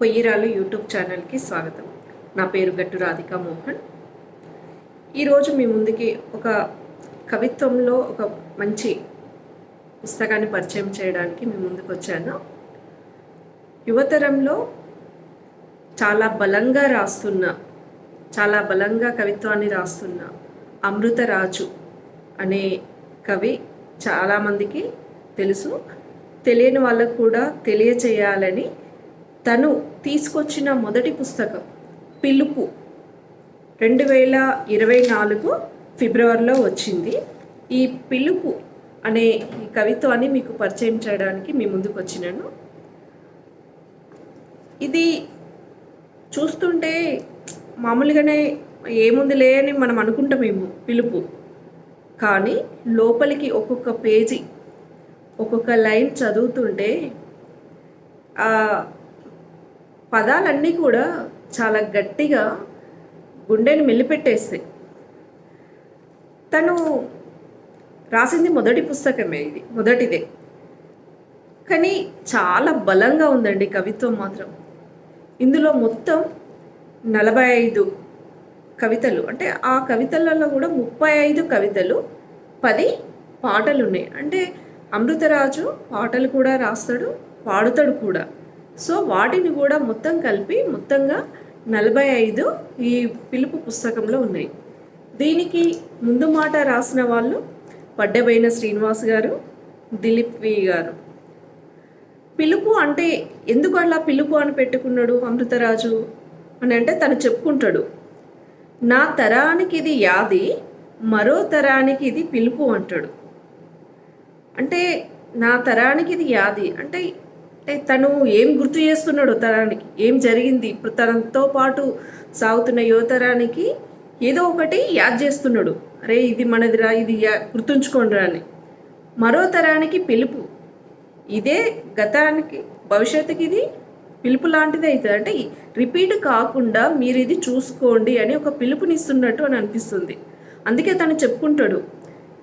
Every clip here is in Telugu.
పొయ్యిరాలు యూట్యూబ్ ఛానల్కి స్వాగతం. నా పేరు గట్టు రాధిక మోహన్. ఈరోజు మీ ముందుకి ఒక కవిత్వంలో ఒక మంచి పుస్తకాన్ని పరిచయం చేయడానికి మీ ముందుకు వచ్చాను. యువతరంలో చాలా బలంగా రాస్తున్న చాలా బలంగా కవిత్వాన్ని రాస్తున్న అమృతరాజు అనే కవి చాలామందికి తెలుసు. తెలియని వాళ్ళకు కూడా తెలియచేయాలని తను తీసుకొచ్చిన మొదటి పుస్తకం పిలుపు రెండు వేల ఇరవై నాలుగు ఫిబ్రవరిలో వచ్చింది. ఈ పిలుపు అనే ఈ కవిత్వాన్ని మీకు పరిచయం చేయడానికి మీ ముందుకు వచ్చినాను. ఇది చూస్తుంటే మామూలుగానే ఏముందిలే అని మనం అనుకుంటామేమో పిలుపు. కానీ లోపలికి ఒక్కొక్క పేజీ ఒక్కొక్క లైన్ చదువుతుంటే పదాలన్నీ కూడా చాలా గట్టిగా గుండెని మెల్లిపెట్టేస్తాయి. తను రాసింది మొదటి పుస్తకమే ఇది మొదటిదే. కానీ చాలా బలంగా ఉందండి కవిత్వం మాత్రం. ఇందులో మొత్తం నలభై ఐదు కవితలు అంటే ఆ కవితలలో కూడా ముప్పై ఐదు కవితలు పది పాటలు ఉన్నాయి అంటే అమృతరాజు పాటలు కూడా రాస్తాడు పాడుతాడు కూడా. సో వాటిని కూడా మొత్తం కలిపి మొత్తంగా నలభై ఐదు ఈ పిలుపు పుస్తకంలో ఉన్నాయి. దీనికి ముందు మాట రాసిన వాళ్ళు పడ్డబైన శ్రీనివాస్ గారు దిలీప్ వి గారు. పిలుపు అంటే ఎందుకు అలా పిలుపు అని పెట్టుకున్నాడు అమృతరాజు? అని అంటే తను చెప్పుకుంటాడు నా తరానికి ఇది యాది మరో తరానికి ఇది పిలుపు అంటాడు. అంటే నా తరానికి ఇది యాది అంటే అంటే తను ఏం గుర్తు చేస్తున్నాడు తరానికి ఏం జరిగింది? ఇప్పుడు తనతో పాటు సాగుతున్న యువతరానికి ఏదో ఒకటి యాద్ చేస్తున్నాడు. అరే ఇది మనదిరా ఇది యా- గుర్తుంచుకోండిరా అని. మరో తరానికి పిలుపు. ఇదే గతానికి భవిష్యత్తుకి ఇది పిలుపు లాంటిది అవుతుంది. అంటే రిపీట్ కాకుండా మీరు ఇది చూసుకోండి అని ఒక పిలుపునిస్తున్నట్టు అని అనిపిస్తుంది. అందుకే తను చెప్పుకుంటాడు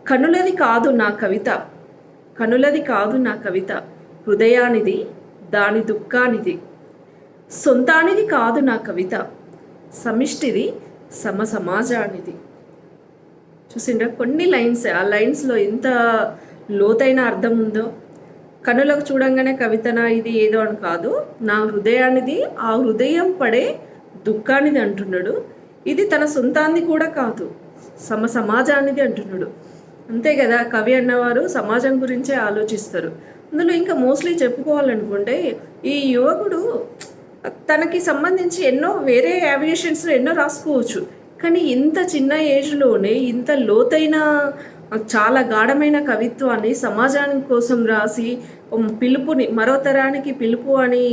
కనులది కాదు నా కవిత. కనులది కాదు నా కవిత. హృదయానిది దాని దుఃఖానిది. సొంతానిది కాదు నా కవిత. సమిష్టిది సమ సమాజానిది చూసిండ్రా కొన్ని లైన్స్ ఆ లైన్స్లో ఎంత లోతైన అర్థం ఉందో. కనులకు చూడంగానే కవితన ఇది ఏదో అని కాదు. నా హృదయానిది ఆ హృదయం పడే దుఃఖానిది అంటున్నాడు. ఇది తన సొంతాన్ని కూడా కాదు సమ సమాజానిది అంటున్నాడు. అంతే కదా కవి అన్నవారు సమాజం గురించే ఆలోచిస్తారు. అందులో ఇంకా మోస్ట్లీ చెప్పుకోవాలనుకుంటే ఈ యువకుడు తనకి సంబంధించి ఎన్నో వేరే యావియేషన్స్ ఎన్నో రాసుకోవచ్చు. కానీ ఇంత చిన్న ఏజ్లోనే ఇంత లోతైన చాలా గాఢమైన కవిత్వాన్ని సమాజానికి కోసం రాసి పిలుపుని మరో తరానికి పిలుపు అని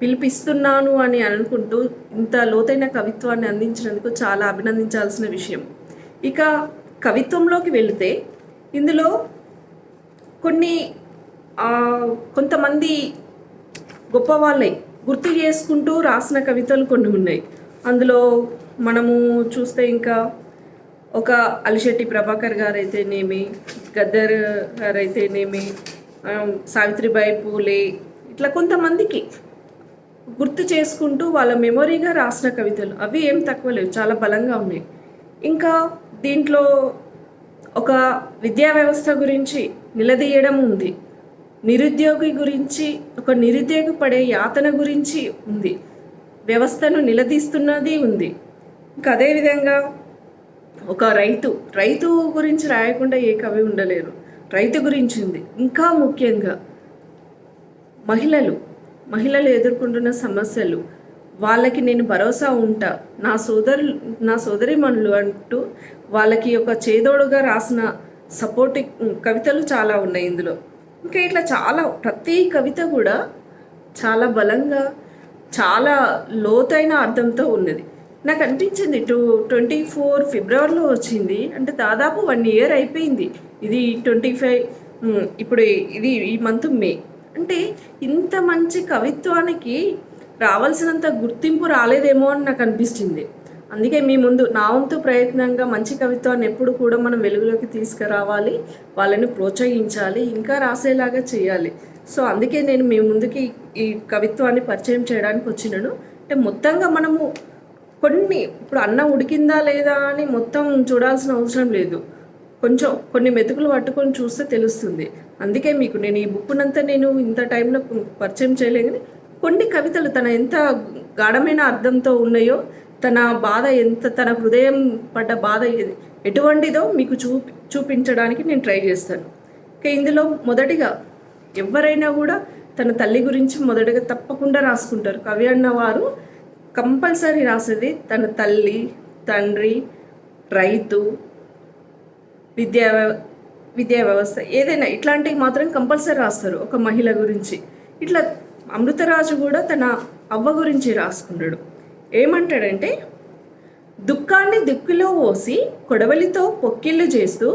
పిలిపిస్తున్నాను అని అనుకుంటూ ఇంత లోతైన కవిత్వాన్ని అందించినందుకు చాలా అభినందించాల్సిన విషయం. ఇక కవిత్వంలోకి వెళితే ఇందులో కొన్ని కొంతమంది గొప్ప వాళ్ళే గుర్తు చేసుకుంటూ రాసిన కవితలు కొన్ని ఉన్నాయి. అందులో మనము చూస్తే ఇంకా ఒక అలిశెట్టి ప్రభాకర్ గారైతేనేమి గద్దర్ గారైతేనేమి సావిత్రిబాయి పూలే ఇట్లా కొంతమందికి గుర్తు చేసుకుంటూ వాళ్ళ మెమొరీగా రాసిన కవితలు. అవి ఏం తక్కువ లేవు చాలా బలంగా ఉన్నాయి. ఇంకా దీంట్లో ఒక విద్యా వ్యవస్థ గురించి నిలదీయడం ఉంది. నిరుద్యోగి గురించి ఒక నిరుద్యోగి పడే యాతన గురించి ఉంది. వ్యవస్థను నిలదీస్తున్నది ఉంది. ఇంకా అదేవిధంగా ఒక రైతు రైతు గురించి రాయకుండా ఏ కవి ఉండలేరు. రైతు గురించి ఉంది. ఇంకా ముఖ్యంగా మహిళలు మహిళలు ఎదుర్కొంటున్న సమస్యలు వాళ్ళకి నేను భరోసా ఉంటా నా సోదరు నా సోదరిమణులు అంటూ వాళ్ళకి ఒక చేదోడుగా రాసిన సపోర్టింగ్ కవితలు చాలా ఉన్నాయి ఇందులో. ఇంకా ఇట్లా చాలా ప్రతి కవిత కూడా చాలా బలంగా చాలా లోతైన అర్థంతో ఉన్నది. నాకు అనిపించింది టూ ట్వంటీ ఫోర్ ఫిబ్రవరిలో వచ్చింది. అంటే దాదాపు వన్ ఇయర్ అయిపోయింది. ఇది ట్వంటీ ఫైవ్ ఇప్పుడు ఇది ఈ మంత్ మే. అంటే ఇంత మంచి కవిత్వానికి రావాల్సినంత గుర్తింపు రాలేదేమో అని నాకు అనిపిస్తుంది. అందుకే మీ ముందు నా వంతు ప్రయత్నంగా మంచి కవిత్వాన్ని ఎప్పుడు కూడా మనం వెలుగులోకి తీసుకురావాలి వాళ్ళని ప్రోత్సహించాలి ఇంకా రాసేలాగా చేయాలి. సో అందుకే నేను మీ ముందుకి ఈ కవిత్వాన్ని పరిచయం చేయడానికి వచ్చినాను. అంటే మొత్తంగా మనము కొన్ని ఇప్పుడు అన్నం ఉడికిందా లేదా అని మొత్తం చూడాల్సిన అవసరం లేదు. కొంచెం కొన్ని మెతుకులు పట్టుకొని చూస్తే తెలుస్తుంది. అందుకే మీకు నేను ఈ బుక్నంతా నేను ఇంత టైంలో పరిచయం చేయలేను కానీ కొన్ని కవితలు తన ఎంత గాఢమైన అర్థంతో ఉన్నాయో తన బాధ ఎంత తన హృదయం పడ్డ బాధ ఎటువంటిదో మీకు చూ చూపించడానికి నేను ట్రై చేస్తాను. ఇక ఇందులో మొదటిగా ఎవరైనా కూడా తన తల్లి గురించి మొదటగా తప్పకుండా రాసుకుంటారు. కవి అన్నవారు కంపల్సరీ రాసేది తన తల్లి తండ్రి రైతు విద్యా వ్యవ- విద్యా వ్యవస్థ ఏదైనా ఇట్లాంటివి మాత్రం కంపల్సరీ రాస్తారు ఒక మహిళ గురించి. ఇట్లా అమృతరాజు కూడా తన అవ్వ గురించి రాసుకున్నాడు ఏమంటాడంటే దుఃఖాన్ని దిక్కులో పోసి కొడవలితో పొక్కిళ్ళు చేస్తూ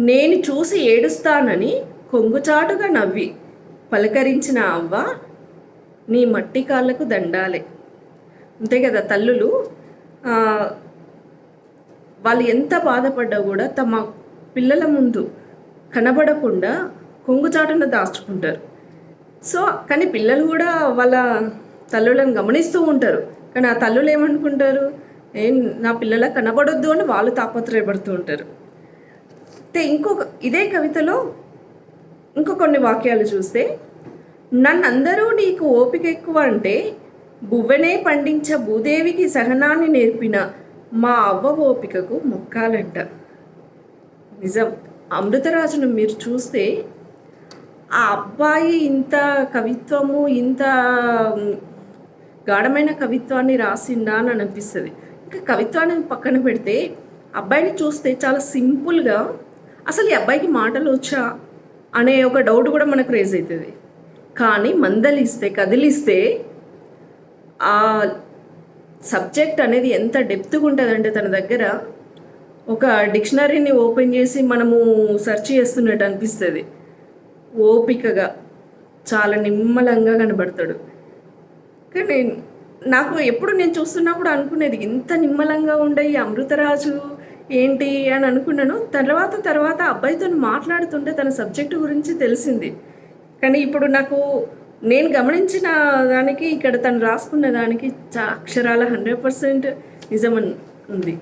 నేను చూసి ఏడుస్తానని కొంగుచాటుగా నవ్వి పలకరించిన అవ్వ నీ మట్టి కాళ్ళకు దండాలే. అంతే కదా తల్లులు. వాళ్ళు ఎంత బాధపడ్డా కూడా తమ పిల్లల ముందు కనబడకుండా కొంగుచాటున దాచుకుంటారు. సో కానీ పిల్లలు కూడా వాళ్ళ తల్లులను గమనిస్తూ ఉంటారు. కానీ ఆ తల్లులు ఏమనుకుంటారు? ఏం నా పిల్లల కనబడొద్దు అని వాళ్ళు తాపత్రయపడుతూ ఉంటారు. అయితే ఇంకొక ఇదే కవితలో ఇంకో కొన్ని వాక్యాలు చూస్తే నన్నందరూ నీకు ఓపిక ఎక్కువ అంటే బువ్వనే పండించ భూదేవికి సహనాన్ని నేర్పిన మా అవ్వ ఓపికకు మొక్కాలంట. నిజం. అమృతరాజును మీరు చూస్తే ఆ అబ్బాయి ఇంత కవిత్వము ఇంత గాఢమైన కవిత్వాన్ని రాసిండా అని అనిపిస్తుంది. ఇంకా కవిత్వాన్ని పక్కన పెడితే అబ్బాయిని చూస్తే చాలా సింపుల్గా అసలు ఈ అబ్బాయికి మాటలు వచ్చా అనే ఒక డౌట్ కూడా మనకు రేజ్ అవుతుంది కానీ మందలిస్తే కదిలిస్తే ఆ సబ్జెక్ట్ అనేది ఎంత డెప్త్గా ఉంటుందంటే తన దగ్గర ఒక డిక్షనరీని ఓపెన్ చేసి మనము సెర్చ్ చేస్తున్నట్టు అనిపిస్తుంది. ఓపికగా చాలా నిమ్మలంగా కనబడతాడు. కానీ నాకు ఎప్పుడు నేను చూస్తున్నప్పుడు అనుకునేది ఇంత నిమ్మలంగా ఉండే ఈ అమృతరాజు ఏంటి అని అనుకున్నాను. తర్వాత తర్వాత అబ్బాయితో మాట్లాడుతుంటే తన సబ్జెక్టు గురించి తెలిసింది. కానీ ఇప్పుడు నాకు నేను గమనించిన దానికి ఇక్కడ తను రాసుకున్న దానికి అక్షరాల హండ్రెడ్ పర్సెంట్ నిజమని ఉంది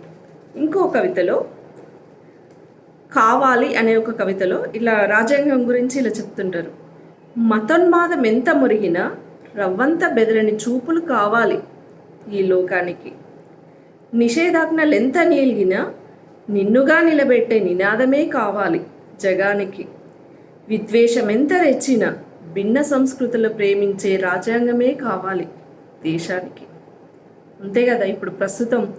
ఇంకో కవితలో కావాలి అనే ఒక కవితలో ఇలా రాజ్యాంగం గురించి ఇలా చెప్తుంటారు. మతోన్మాదం ఎంత మురిగినా రవ్వంత బెదరని చూపులు కావాలి ఈ లోకానికి. నిషేధాజ్ఞలు ఎంత నీలిగినా నిన్నుగా నిలబెట్టే నినాదమే కావాలి జగానికి. విద్వేషం ఎంత రెచ్చినా భిన్న సంస్కృతులు ప్రేమించే రాజ్యాంగమే కావాలి దేశానికి. అంతే కదా ఇప్పుడు ప్రస్తుతం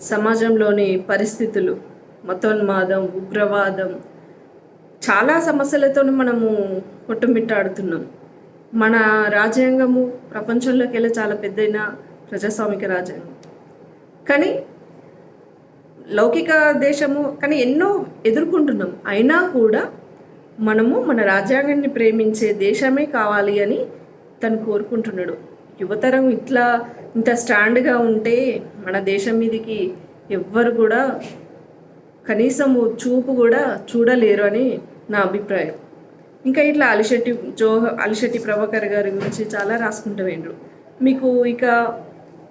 సమాజంలోని పరిస్థితులు మతోన్మాదం ఉగ్రవాదం చాలా సమస్యలతో మనము కొట్టుమిట్టాడుతున్నాం. మన రాజ్యాంగము ప్రపంచంలోకి వెళ్ళే చాలా పెద్దైన ప్రజాస్వామిక రాజ్యాంగం. కానీ లౌకిక దేశము కానీ ఎన్నో ఎదుర్కొంటున్నాం. అయినా కూడా మనము మన రాజ్యాంగాన్ని ప్రేమించే దేశమే కావాలి అని తను కోరుకుంటున్నాడు. యువతరం ఇట్లా ఇంత స్టాండ్గా ఉంటే మన దేశం మీదకి ఎవ్వరు కూడా కనీసం చూపు కూడా చూడలేరు అని నా అభిప్రాయం. ఇంకా ఇట్లా అలిశెట్టి జో అలిశెట్టి ప్రభాకర్ గారి గురించి చాలా రాసుకుంటూ వేండ్రు మీకు ఇక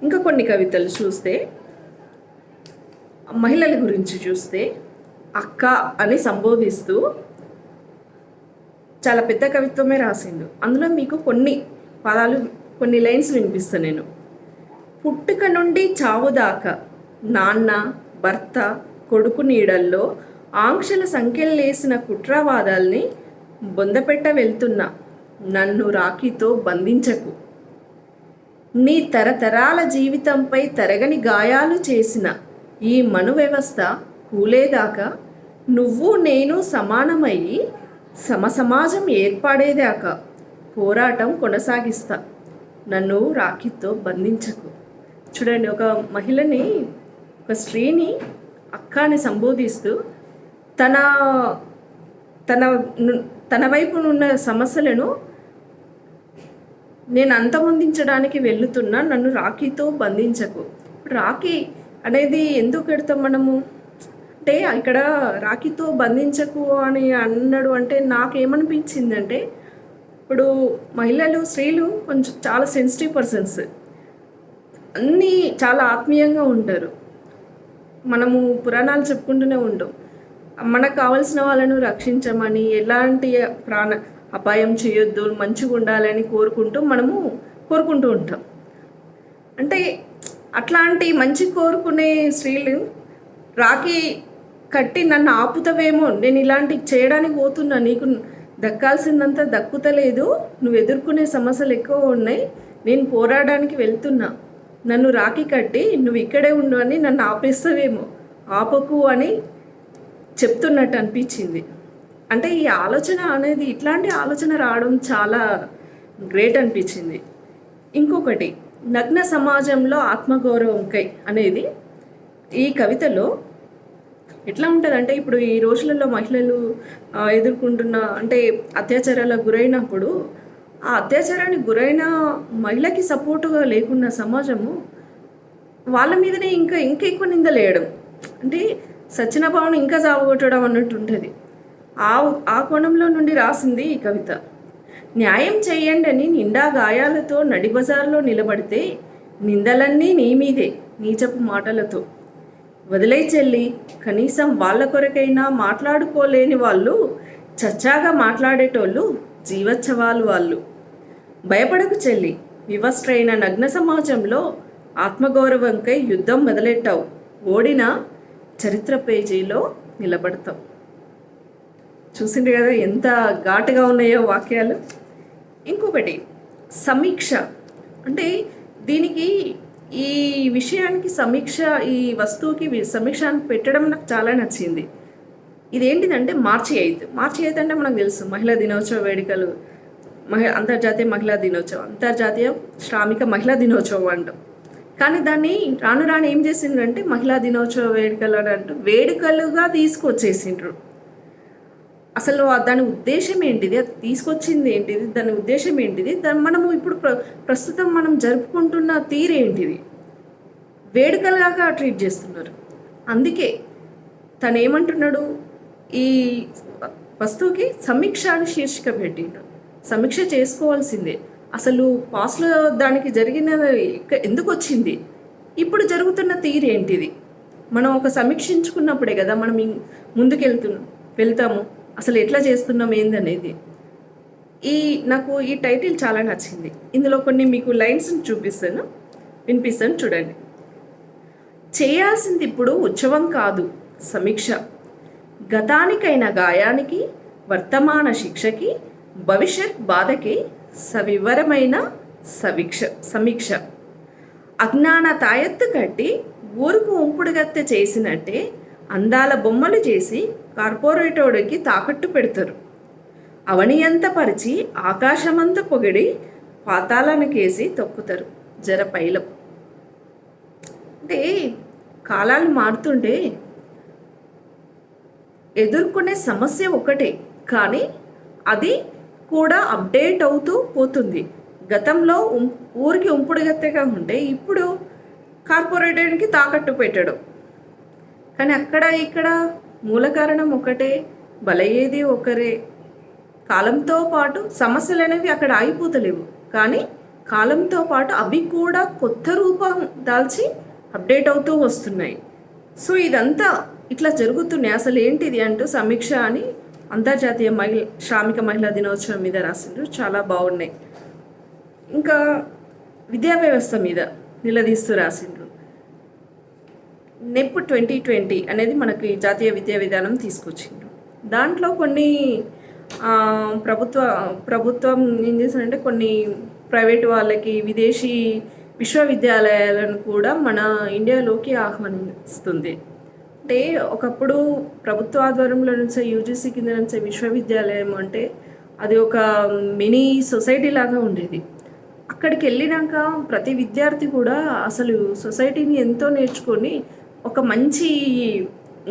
ఇంకా కొన్ని కవితలు చూస్తే మహిళల గురించి చూస్తే అక్క అని సంబోధిస్తూ చాలా పెద్ద కవిత్వమే రాసిండు. అందులో మీకు కొన్ని పదాలు కొన్ని లైన్స్ వినిపిస్తాను నేను. పుట్టుక నుండి చావు దాకా నాన్న భర్త కొడుకు నీడల్లో ఆంక్షల సంఖ్యలేసిన కుట్రవాదాల్ని బొందపెట్ట వెళ్తున్నా నన్ను రాఖీతో బంధించకు. నీ తరతరాల జీవితంపై తరగని గాయాలు చేసిన ఈ మను వ్యవస్థ కూలేదాకా నువ్వు నేను సమానమయ్యి సమసమాజం ఏర్పడేదాకా పోరాటం కొనసాగిస్తా. నన్ను రాఖీతో బంధించకు. చూడండి ఒక మహిళని ఒక స్త్రీని అక్కని సంబోధిస్తూ తన తన ను- తన వైపు ఉన్న సమస్యలను నేను అంతమొందించడానికి వెళ్తున్నా నన్ను రాఖీతో బంధించకు. రాఖీ అనేది ఎందుకు పెడతాం మనము? అంటే ఇక్కడ రాఖీతో బంధించకు అని అన్నాడు అంటే నాకేమనిపించిందంటే ఇప్పుడు మహిళలు స్త్రీలు కొంచెం చాలా సెన్సిటివ్ పర్సన్స్ అన్నీ చాలా ఆత్మీయంగా ఉంటారు. మనము పురాణాలు చెప్పుకుంటూనే ఉంటాం. మనకు కావలసిన వాళ్ళను రక్షించమని ఎలాంటి ప్రాణ అపాయం చేయొద్దు మంచిగా ఉండాలని కోరుకుంటూ మనము కోరుకుంటూ ఉంటాం. అంటే అట్లాంటి మంచి కోరుకునే స్త్రీలు రాఖీ కట్టి నన్ను ఆపుతావేమో నేను ఇలాంటి చేయడానికి పోతున్నా నీకు దక్కాల్సిందంతా దక్కుతలేదు నువ్వు ఎదుర్కొనే సమస్యలు ఎక్కువ ఉన్నాయి నేను పోరాడడానికి వెళ్తున్నా నన్ను రాఖీ కట్టి నువ్వు ఇక్కడే ఉండు అని నన్ను ఆపేస్తావేమో. ఆపకు అని చెప్తున్నట్టు అనిపించింది. అంటే ఈ ఆలోచన అనేది ఇట్లాంటి ఆలోచన రావడం చాలా గ్రేట్ అనిపించింది. ఇంకొకటి నగ్న సమాజంలో ఆత్మగౌరవంకై అనేది ఈ కవితలో ఎట్లా ఉంటుంది అంటే ఇప్పుడు ఈ రోజులలో మహిళలు ఎదుర్కొంటున్న అంటే అత్యాచారాలకు గురైనప్పుడు ఆ అత్యాచారానికి గురైన మహిళకి సపోర్టుగా లేకున్న సమాజము వాళ్ళ మీదనే ఇంకా ఇంకా ఎక్కువ నిందలేయడం అంటే సచిన ఇంకా సావగొట్టడం అన్నట్టు ఉంటుంది ఆ ఆ కోణంలో నుండి రాసింది ఈ కవిత. న్యాయం చేయండి అని నిండా గాయాలతో నడిబజార్లో నిలబడితే నిందలన్నీ నీ మీదే నీచపు మాటలతో. వదిలే చెల్లి కనీసం వాళ్ళ కొరకైనా మాట్లాడుకోలేని వాళ్ళు చచ్చాగా మాట్లాడేటోళ్ళు జీవోత్సవాలు వాళ్ళు. భయపడకు చెల్లి వివస్త్రైన నగ్న సమాజంలో ఆత్మగౌరవంకై యుద్ధం మొదలెట్టావు. ఓడినా చరిత్ర పేజీలో నిలబడతాం. చూసిండ్రు కదా ఎంత ఘాటుగా ఉన్నాయో వాక్యాలు. ఇంకొకటి సమీక్ష. అంటే దీనికి ఈ విషయానికి సమీక్ష ఈ వస్తువుకి సమీక్ష అని పెట్టడం నాకు చాలా నచ్చింది. ఇదేంటిదంటే మార్చి ఐదు. మార్చి ఐదు అంటే మనకు తెలుసు మహిళా దినోత్సవ వేడుకలు. మహి అంతర్జాతీయ మహిళా దినోత్సవం అంతర్జాతీయ శ్రామిక మహిళా దినోత్సవం అంటాం. కానీ దాన్ని రాను రాను ఏం చేసిండ్రంటే మహిళా దినోత్సవ వేడుకలు అని అంటూ వేడుకలుగా తీసుకొచ్చేసిండ్రు. అసలు దాని ఉద్దేశం ఏంటిది? అది తీసుకొచ్చింది ఏంటిది? దాని ఉద్దేశం ఏంటిది? దాని మనము ఇప్పుడు ప్ర ప్రస్తుతం మనం జరుపుకుంటున్న తీరేంటిది? వేడుకలుగా ట్రీట్ చేస్తున్నారు. అందుకే తను ఏమంటున్నాడు ఈ వస్తువుకి సమీక్ష అని శీర్షిక పెట్టిండు. సమీక్ష చేసుకోవాల్సిందే. అసలు పాస్లో దానికి జరిగిన ఎందుకు వచ్చింది? ఇప్పుడు జరుగుతున్న తీరు ఏంటిది? మనం ఒక సమీక్షించుకున్నప్పుడే కదా మనం ముందుకెళ్తున్నాం వెళ్తాము. అసలు ఎట్లా చేస్తున్నాం ఏందనేది? ఈ నాకు ఈ టైటిల్ చాలా నచ్చింది. ఇందులో కొన్ని మీకు లైన్స్ని చూపిస్తాను. వినిపిస్తాను చూడండి. చేయాల్సింది ఇప్పుడు ఉత్సవం కాదు సమీక్ష. గతానికైన గాయానికి వర్తమాన శిక్షకి భవిష్యత్ బాధకి సవివరమైన సమీక్ష సమీక్ష. అజ్ఞాన తాయెత్తు కట్టి ఊరుకు ఉంపుడుగత్తె చేసినట్టే అందాల బొమ్మలు చేసి కార్పొరేటోడికి తాకట్టు పెడతారు. అవనియంత పరిచి ఆకాశమంత పొగిడి పాతాళానికేసి తొక్కుతారు జర పైలం. అంటే కాలాలు మారుతుంటే ఎదుర్కొనే సమస్య ఒకటే కానీ అది కూడా అప్డేట్ అవుతూ పోతుంది. గతంలో ఉం- ఊరికి ఉంపుడుగత్తెగా ఉంటే ఇప్పుడు కార్పొరేటర్కి తాకట్టు పెట్టడం. కానీ అక్కడ ఇక్కడ మూల కారణం ఒకటే బలయ్యేది ఒకరే. కాలంతో పాటు సమస్యలు అనేవి అక్కడ ఆగిపోతలేవు. కానీ కాలంతో పాటు అవి కూడా కొత్త రూపం దాల్చి అప్డేట్ అవుతూ వస్తున్నాయి. సో ఇదంతా ఇట్లా జరుగుతున్నాయి. అసలు ఏంటిది అంటూ సమీక్ష అని అంతర్జాతీయ మహిళ శ్రామిక మహిళా దినోత్సవం మీద రాసిండ్రు. చాలా బాగున్నాయి. ఇంకా విద్యా వ్యవస్థ మీద నిలదీస్తూ రాసిండ్రు. నెప్ ట్వంటీ ట్వంటీ అనేది మనకి జాతీయ విద్యా విధానం తీసుకొచ్చిండ్రు. దాంట్లో కొన్ని ప్రభుత్వ ప్రభుత్వం ఏం చేసిందంటే కొన్ని ప్రైవేట్ వాళ్ళకి విదేశీ విశ్వవిద్యాలయాలను కూడా మన ఇండియాలోకి ఆహ్వానిస్తుంది. అంటే ఒకప్పుడు ప్రభుత్వ ఆధ్వర్యంలో నుంచి యూజీసీ కింద నుంచే విశ్వవిద్యాలయం అంటే అది ఒక మినీ సొసైటీ లాగా ఉండేది. అక్కడికి వెళ్ళినాక ప్రతి విద్యార్థి కూడా అసలు సొసైటీని ఎంతో నేర్చుకొని ఒక మంచి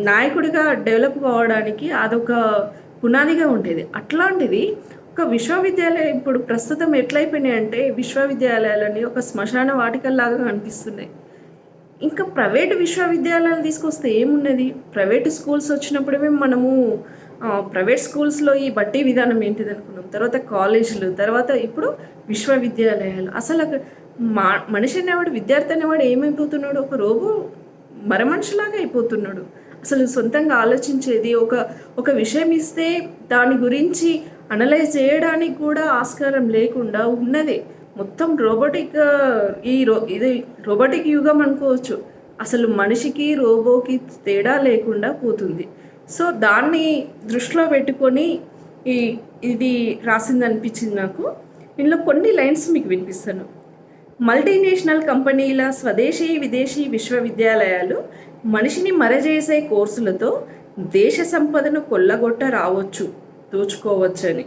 నాయకుడిగా డెవలప్ కావడానికి అదొక పునాదిగా ఉండేది. అట్లాంటిది ఒక విశ్వవిద్యాలయం ఇప్పుడు ప్రస్తుతం ఎట్లయిపోయినాయి అంటే విశ్వవిద్యాలయాలని ఒక శ్మశాన వాటికల్లాగా కనిపిస్తున్నాయి. ఇంకా ప్రైవేట్ విశ్వవిద్యాలయాలు తీసుకొస్తే ఏమున్నది ప్రైవేట్ స్కూల్స్ వచ్చినప్పుడే మనము ప్రైవేట్ స్కూల్స్లో ఈ బట్టి విధానం ఏంటిది అనుకున్నాం. తర్వాత కాలేజీలు తర్వాత ఇప్పుడు విశ్వవిద్యాలయాలు. అసలు మా మనిషి అనేవాడు విద్యార్థి అనేవాడు ఏమైపోతున్నాడు? ఒక రోబో మరమనిషిలాగా అయిపోతున్నాడు. అసలు సొంతంగా ఆలోచించేది ఒక ఒక విషయం ఇస్తే దాని గురించి అనలైజ్ చేయడానికి కూడా ఆస్కారం లేకుండా ఉన్నదే. మొత్తం రోబోటిక్ ఈ రో ఇది రోబోటిక్ యుగం అనుకోవచ్చు. అసలు మనిషికి రోబోకి తేడా లేకుండా పోతుంది. సో దాన్ని దృష్టిలో పెట్టుకొని ఈ ఇది రాసింది అనిపించింది నాకు. ఇందులో కొన్ని లైన్స్ మీకు వినిపిస్తాను. మల్టీనేషనల్ కంపెనీల స్వదేశీ విదేశీ విశ్వవిద్యాలయాలు మనిషిని మరజేసే కోర్సులతో దేశ సంపదను కొల్లగొట్ట రావచ్చు దోచుకోవచ్చని.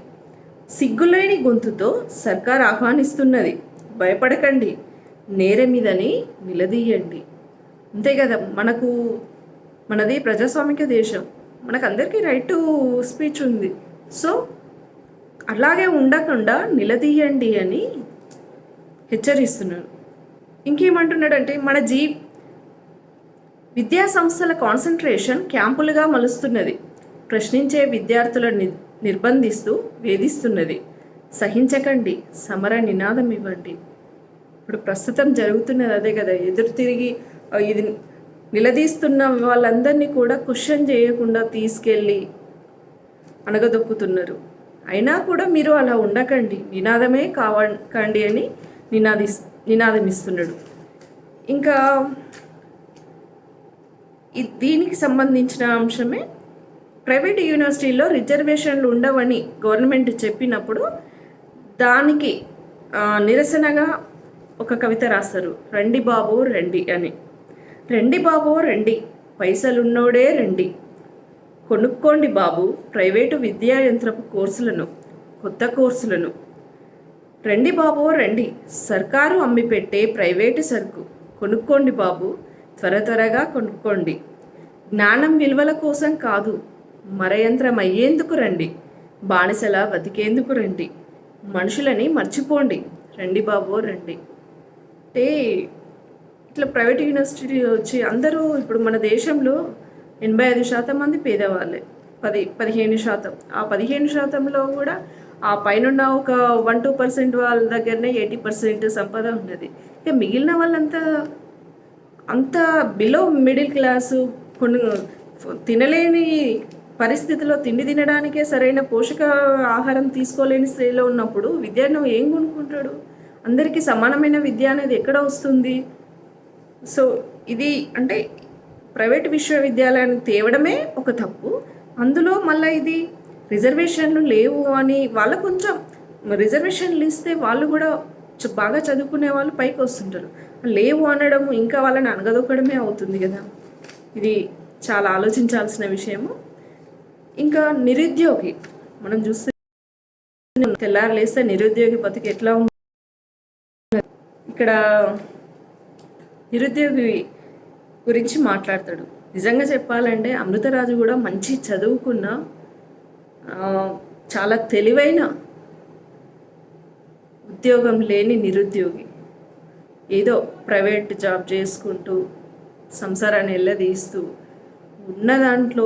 సిగ్గులేని గొంతుతో సర్కార్ ఆహ్వానిస్తున్నది. భయపడకండి. నేరమిదని నిలదీయండి. అంతే కదా మనకు మనది ప్రజాస్వామిక దేశం. మనకు అందరికీ రైట్ టు స్పీచ్ ఉంది. సో అలాగే ఉండకుండా నిలదీయండి అని హెచ్చరిస్తున్నాను ఇంకేమంటున్నాడంటే మన జీ విద్యా సంస్థల కాన్సన్ట్రేషన్ క్యాంపులుగా మలుస్తున్నది. ప్రశ్నించే విద్యార్థుల నిర్బంధిస్తూ వేధిస్తున్నది. సహించకండి సమర నినాదం ఇవ్వండి. ఇప్పుడు ప్రస్తుతం జరుగుతున్నది అదే కదా ఎదురు తిరిగి ఇది నిలదీస్తున్న వాళ్ళందరినీ కూడా క్వశ్చన్ చేయకుండా తీసుకెళ్ళి అణగదొక్కుతున్నారు అయినా కూడా మీరు అలా ఉండకండి నినాదమే కావండి అని నినాది నినాదం ఇస్తున్నాడు ఇంకా దీనికి సంబంధించిన అంశమే ప్రైవేట్ యూనివర్సిటీల్లో రిజర్వేషన్లు ఉండవని గవర్నమెంట్ చెప్పినప్పుడు దానికి నిరసనగా ఒక కవిత రాస్తారు రండి బాబు రండి అని. రండి బాబు రండి పైసలున్నోడే రండి. కొనుక్కోండి బాబు ప్రైవేటు విద్యా యంత్రపు కోర్సులను కొత్త కోర్సులను. రండి బాబు రండి సర్కారు అమ్మిపెట్టే ప్రైవేటు సరుకు. కొనుక్కోండి బాబు త్వర త్వరగా కొనుక్కోండి. జ్ఞానం విలువల కోసం కాదు మరయంత్రం అయ్యేందుకు రండి. బానిసల బతికేందుకు రండి. మనుషులని మర్చిపోండి. రండి బాబో రండి. అంటే ఇట్లా ప్రైవేట్ యూనివర్సిటీ వచ్చి అందరూ ఇప్పుడు మన దేశంలో ఎనభై ఐదు శాతం మంది పేదవాళ్ళే. పది పదిహేను శాతం. ఆ పదిహేను శాతంలో కూడా ఆ పైన ఒక వన్ టూ పర్సెంట్ వాళ్ళ దగ్గరనే ఎయిటీ పర్సెంట్ సంపద ఉన్నది. ఇక మిగిలిన వాళ్ళంతా అంత బిలో మిడిల్ క్లాసు కొన్ని తినలేని పరిస్థితిలో తిండి తినడానికే సరైన పోషక ఆహారం తీసుకోలేని స్త్రీలో ఉన్నప్పుడు విద్యను ఏం కొనుక్కుంటాడు? అందరికీ సమానమైన విద్య అనేది ఎక్కడ వస్తుంది? సో ఇది అంటే ప్రైవేట్ విశ్వవిద్యాలయాన్ని తేవడమే ఒక తప్పు. అందులో మళ్ళీ ఇది రిజర్వేషన్లు లేవు అని వాళ్ళ కొంచెం రిజర్వేషన్లు ఇస్తే వాళ్ళు కూడా బాగా చదువుకునే వాళ్ళు పైకి వస్తుంటారు. లేవు అనడం ఇంకా వాళ్ళని అనగదొక్కడమే అవుతుంది కదా. ఇది చాలా ఆలోచించాల్సిన విషయము. ఇంకా నిరుద్యోగి మనం చూస్తే తెల్లారు లేస్తే నిరుద్యోగి బతికి ఎట్లా ఉంది. ఇక్కడ నిరుద్యోగి గురించి మాట్లాడతాడు. నిజంగా చెప్పాలంటే అమృతరాజు కూడా మంచి చదువుకున్న చాలా తెలివైన ఉద్యోగం లేని నిరుద్యోగి. ఏదో ప్రైవేట్ జాబ్ చేసుకుంటూ సంసారాన్ని ఎల్లదీస్తూ ఉన్న దాంట్లో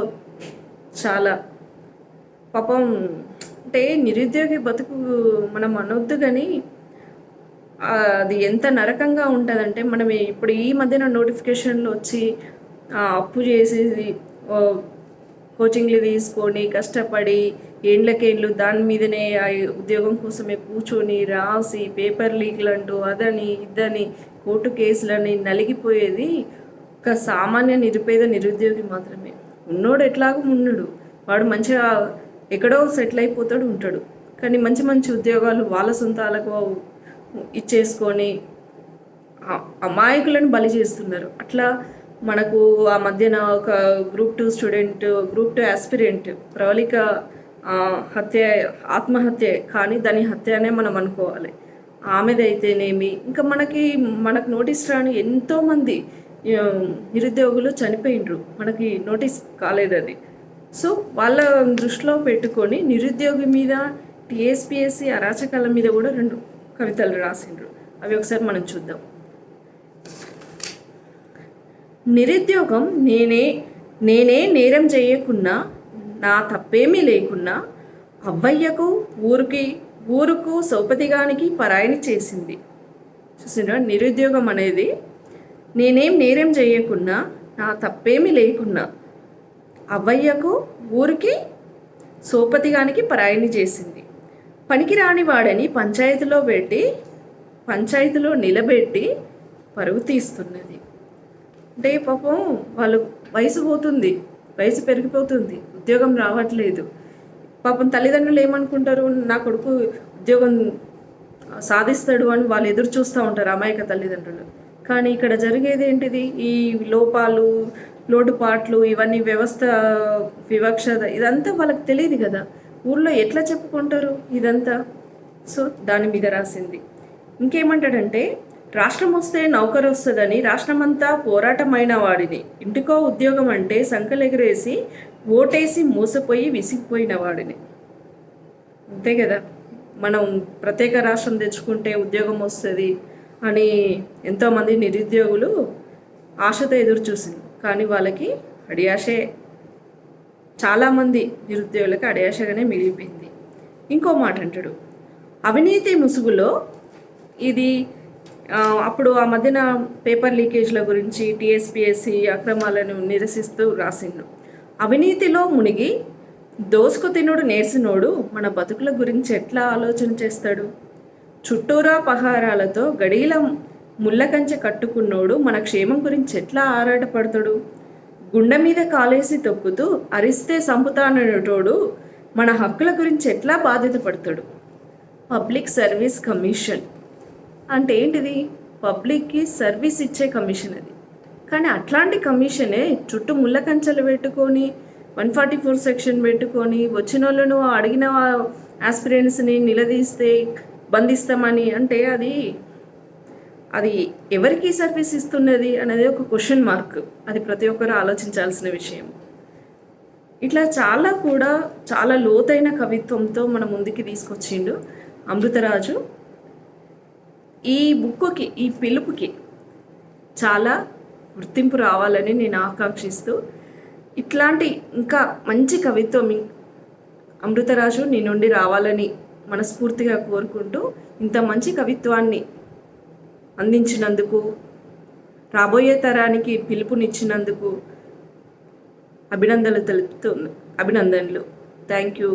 చాలా పాపం అంటే నిరుద్యోగి బతుకు మనం అనొద్దు కానీ అది ఎంత నరకంగా ఉంటుందంటే మనం ఇప్పుడు ఈ మధ్యన నోటిఫికేషన్లు వచ్చి అప్పు చేసేది కోచింగ్లు తీసుకొని కష్టపడి ఏండ్లకేండ్లు దాని మీదనే ఆ ఉద్యోగం కోసమే కూర్చొని రాసి పేపర్ లీక్లు అంటూ అదని ఇదని కోర్టు కేసులని నలిగిపోయేది ఒక సామాన్య నిరుపేద నిరుద్యోగి మాత్రమే. ఉన్నోడు ఎట్లాగో ఉన్నాడు. వాడు మంచిగా ఎక్కడో సెటిల్ అయిపోతాడు ఉంటాడు. కానీ మంచి మంచి ఉద్యోగాలు వాళ్ళ సొంతాలకు ఇచ్చేసుకొని అమాయకులను బలి చేస్తున్నారు. అట్లా మనకు ఆ మధ్యన ఒక group two student group two aspirant Pravallika హత్య ఆత్మహత్య కానీ దాని హత్య అనే మనం అనుకోవాలి. ఆమెదైతేనేమి ఇంకా మనకి మనకు నోటీస్ రాని ఎంతోమంది నిరుద్యోగులు చనిపోయినరు మనకి నోటీస్ కాలేదు అది. సో వాళ్ళ దృష్టిలో పెట్టుకొని నిరుద్యోగి మీద టీఎస్పిఎస్సి అరాచకాల మీద కూడా రెండు కవితలు రాసిండ్రు. అవి ఒకసారి మనం చూద్దాం. నిరుద్యోగం నేనే నేనే నేరం చేయకున్నా నా తప్పేమీ లేకున్నా అవ్వయ్యకు ఊరికి ఊరుకు సౌపతిగానికి పరాయణ చేసింది. చూసినా నిరుద్యోగం అనేది నేనేం నేరం చేయకున్నా నా తప్పేమీ లేకున్నా. అవ్వయ్యకు ఊరికి సోపతిగానికి పరాయిని చేసింది. పనికిరాని వాడని పంచాయతీలో పెట్టి పంచాయతీలో నిలబెట్టి పరుగు తీస్తున్నది. అంటే పాపం వాళ్ళు వయసు పోతుంది వయసు పెరిగిపోతుంది ఉద్యోగం రావట్లేదు. పాపం తల్లిదండ్రులు ఏమనుకుంటారు? నా కొడుకు ఉద్యోగం సాధిస్తాడు అని వాళ్ళు ఎదురు చూస్తూ ఉంటారు అమాయక తల్లిదండ్రులు. కానీ ఇక్కడ జరిగేది ఏంటిది? ఈ లోపాలు లోటుపాట్లు ఇవన్నీ వ్యవస్థ వివక్షత ఇదంతా వాళ్ళకి తెలియదు కదా. ఊర్లో ఎట్లా చెప్పుకుంటారు ఇదంతా? సో దాని మీద రాసింది. ఇంకేమంటాడంటే రాష్ట్రం వస్తే నౌకరు వస్తుందని రాష్ట్రమంతా పోరాటమైన వాడిని. ఇంటికో ఉద్యోగం అంటే సంకలెగరేసి ఓటేసి మోసపోయి విసిగిపోయిన వాడిని. అంతే కదా. మనం ప్రత్యేక రాష్ట్రం తెచ్చుకుంటే ఉద్యోగం వస్తుంది. అని ఎంతోమంది నిరుద్యోగులు ఆశతో ఎదురు చూసింది కానీ వాళ్ళకి అడియాషే చాలామంది నిరుద్యోగులకి అడియాషగానే మిగిలిపోయింది. ఇంకో మాట అంటాడు. అవినీతి ముసుగులో ఇది అప్పుడు ఆ మధ్యన పేపర్ లీకేజ్ల గురించి టీఎస్పీఎస్సి అక్రమాలను నిరసిస్తూ రాసిండు. అవినీతిలో మునిగి దోసుకు తినుడు నేర్సినోడు మన బతుకుల గురించి ఎట్లా ఆలోచన చేస్తాడు? చుట్టూరా పహారాలతో గడియల ముళ్ళకంచె కట్టుకున్నోడు మన క్షేమం గురించి ఎట్లా ఆరాటపడతాడు? గుండె మీద కాలేసి తొక్కుతూ అరిస్తే సంపుతానటోడు మన హక్కుల గురించి ఎట్లా బాధ్యత పడతాడు పబ్లిక్ సర్వీస్ కమిషన్. అంటే ఏంటిది? పబ్లిక్కి సర్వీస్ ఇచ్చే కమిషన్ అది. కానీ అట్లాంటి కమిషనే చుట్టూ ముళ్ళ కంచెలు పెట్టుకొని వన్ ఫార్టీ ఫోర్ సెక్షన్ పెట్టుకొని వచ్చిన వాళ్ళను అడిగిన ఆస్పిరెంట్స్ని నిలదీస్తే బంధిస్తామని అంటే అది అది ఎవరికి సర్వీస్ ఇస్తున్నది అనేది ఒక క్వశ్చన్ మార్క్ అది ప్రతి ఒక్కరు ఆలోచించాల్సిన విషయం. ఇట్లా చాలా కూడా చాలా లోతైన కవిత్వంతో మన ముందుకి తీసుకొచ్చిండు అమృతరాజు. ఈ బుక్కుకి ఈ పిలుపుకి చాలా గుర్తింపు రావాలని నేను ఆకాంక్షిస్తూ ఇట్లాంటి ఇంకా మంచి కవిత్వం అమృతరాజు నీ నుండి రావాలని మనస్ఫూర్తిగా కోరుకుంటూ ఇంత మంచి కవిత్వాన్ని అందించినందుకు రాబోయే తరానికి పిలుపునిచ్చినందుకు అభినందనలు తెలుపుతూ అభినందనలు. Thank you